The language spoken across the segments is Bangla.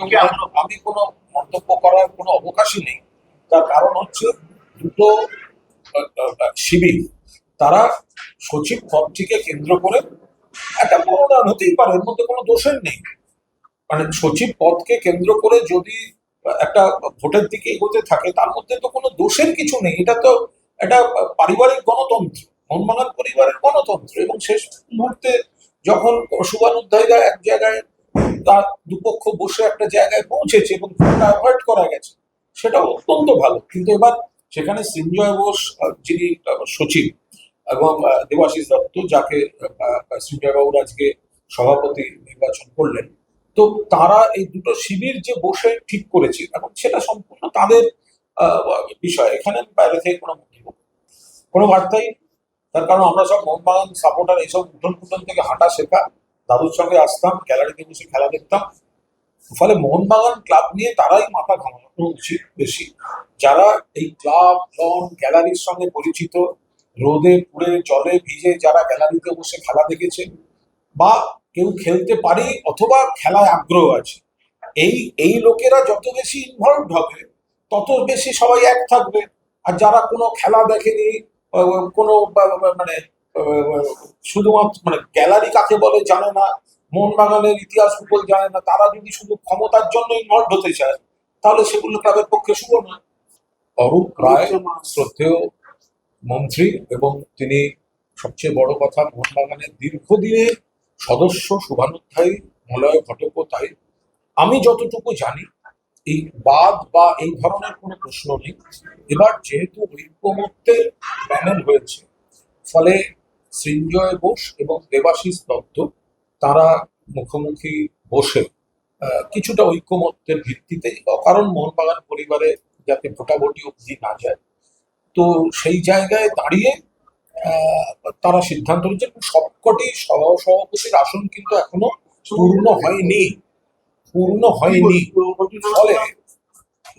আমি কোনো মন্তব্য করার কোনো অবকাশই নেই। তার কারণ হচ্ছে দুটো শিবির। তারা সচিব পদটিকে কেন্দ্র করে একটা মনোনয়ন হতেই পারে, এর মধ্যে কোনো দোষের নেই। মানে সচিব পদকে কেন্দ্র করে যদি একটা ভোটের দিকে এগোতে থাকে, তার মধ্যে তো কোনো দোষের কিছু নেই। এটা তো একটা পারিবারিক গণতন্ত্র মোহনবাগান পরিবারের গণতন্ত্র। এবং শেষ মুহূর্তে যখন শুভানুধ্যায়ীরা এক জায়গায় তার দুপক্ষ বসে একটা জায়গায় পৌঁছেছে এবং অ্যাভয়েড করা গেছে। সেটা অত্যন্ত ভালো। কিন্তু এবার সেখানে সৃঞ্জয় বোস যিনি সচিব এবং দেবাশিস দত্ত যাকে আহ, আহ, বাবুর আজকে সভাপতি নির্বাচন করলেন তো তারা এই দুটো শিবির যে বসে ঠিক করেছে এবং সেটা সম্পূর্ণ তাদের বিষয়। এখানে বাইরে থেকে কোনো মন্তব্য কোনো বার্তাই তার কারণ আমরা সব মোহনবাগান সাপোর্টার এইসব উঠোন ফুটন থেকে হাঁটা শেখা দাদুর সঙ্গে আসতাম গ্যালারিতে বসে খেলা দেখতাম। ফলে মোহনবাগান ক্লাব নিয়ে তারাই মাথা ঘামানো উচিত বেশি। যারা এই ক্লাব লন গ্যালারির সঙ্গে পরিচিত, রোদে, পুড়ে, জলে ভিজে যারা গ্যালারিতে বসে খেলা দেখেছে বা কেউ খেলতে পারে অথবা খেলায় আগ্রহ আছে, এই এই লোকেরা যত বেশি ইনভলভ হবে, তত বেশি সবাই এক থাকবে। আর যারা কোনো খেলা দেখেনি কোনো মানে শুধুমাত্র মানে গ্যালারি কাকে বলে জানে না মোহনবাগানের ইতিহাস ভূগোল জানে না তারা যদি শুধু ক্ষমতার জন্য ইনভলভ হতে চায় তাহলে সেগুলো ক্লাবের পক্ষে শুভ না। অরূপ রায় শ্রদ্ধেয় মন্ত্রী এবং তিনি সবচেয়ে বড় কথা মোহনবাগানের দীর্ঘদিনের সদস্য শুভানুধ্যায়ী মলয় ঘটকও তাই। আমি যতটুকু জানি এই বাদ বা এই ধরনের কোনো প্রশ্ন নেই। এবার যেহেতু ঐক্যমত্যের প্যানেল হয়েছে ফলে সৃঞ্জয় বোস এবং দেবাশিস দত্ত, তারা মুখোমুখি বসে কিছুটা ঐক্যমত্যের ভিত্তিতে কারণ মোহনবাগান পরিবারে যাতে ভোটাভুটি অবধি না যায়। তো সেই জায়গায় দাঁড়িয়ে তারা সিদ্ধান্ত এবং সবকটি সভাপতির আসন কিন্তু এখনও পূর্ণ হয়নি। পূর্ণ হয়নি। ফলে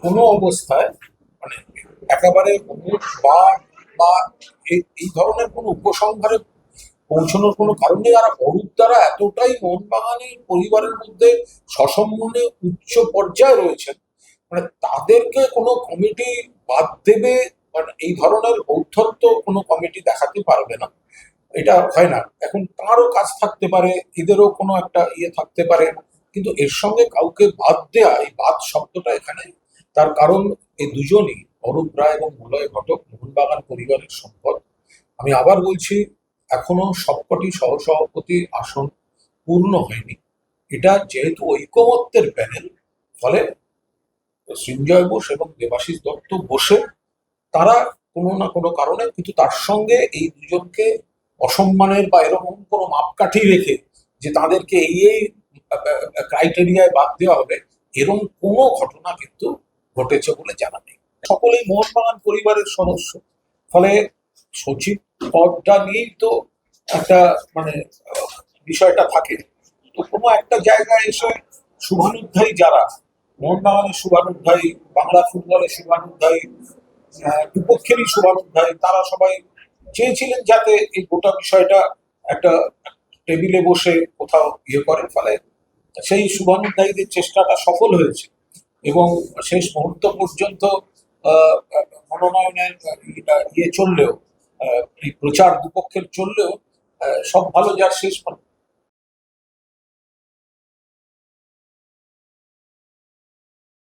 কোনো অবস্থায় মানে একেবারে বা বা এই ধরনের কোনো উপসংহারে পৌঁছানোর কোনো কারণ নেই। আর অরূপ দ্বারা এতটাই মোহনবাগানের পরিবারের মধ্যে সসম্মানে উচ্চ পর্যায়ে রয়েছেন মানে তাদেরকে কোনো কমিটি বাদ দেবে মানে এই ধরনের ঔদ্ধত্য কোনো কমিটি দেখাতে পারবে না। এটা হয় না। এখন তারও কাজ থাকতে পারে, এদেরও কোনো একটা ইয়ে থাকতে পারে। কিন্তু এর সঙ্গে কাউকে বাদ দেয়া, এই বাদ শব্দটা এখানে, তার কারণ এই দুজনই, অরূপ রায় এবং মলয় ঘটক, মোহনবাগান পরিবারের সম্পদ। আমি আবার বলছি এখনও সবকটি সহসভাপতি আসন পূর্ণ হয়নি। এটা যেহেতু ঐকমত্যের প্যানেল, ফলে সৃঞ্জয় বোস এবং দেবাশিস দত্ত বসে তারা কোনো না কোনো কারণে কিন্তু তার সঙ্গে এই দুজনকে অসম্মানের বা এরকম কোনো মাপকাঠি রেখে যে তাদেরকে এই এই ক্রাইটেরিয়ায় বাদ দেওয়া হবে এরকম কোনো ঘটনা কিন্তু ঘটেছে বলে জানা নেই। সকলেই মোহনবাগান পরিবারের সদস্য, ফলে সচিব পদটা নিয়েই তো একটা মানে বিষয়টা থাকে। তো কোনো একটা জায়গায় এসে শুভানুধ্যায়ী যারা, মোহনবাগানের শুভানুধ্যায়ী, বাংলা ফুটবলের শুভানুধ্যায়ী দুপক্ষেরই শুভানুধ্যায়ী, তারা সবাই চেয়েছিলেন যাতে এই গোটা বিষয়টা একটা টেবিলে বসে কোথাও ইয়ে করে। ফলে সেই শুভানুধ্যায়ীদের চেষ্টাটা সফল হয়েছে এবং শেষ মুহূর্ত পর্যন্ত মনোনয়নের ইয়ে চললেও প্রচার দুপক্ষের চললেও সব ভালো যার শেষ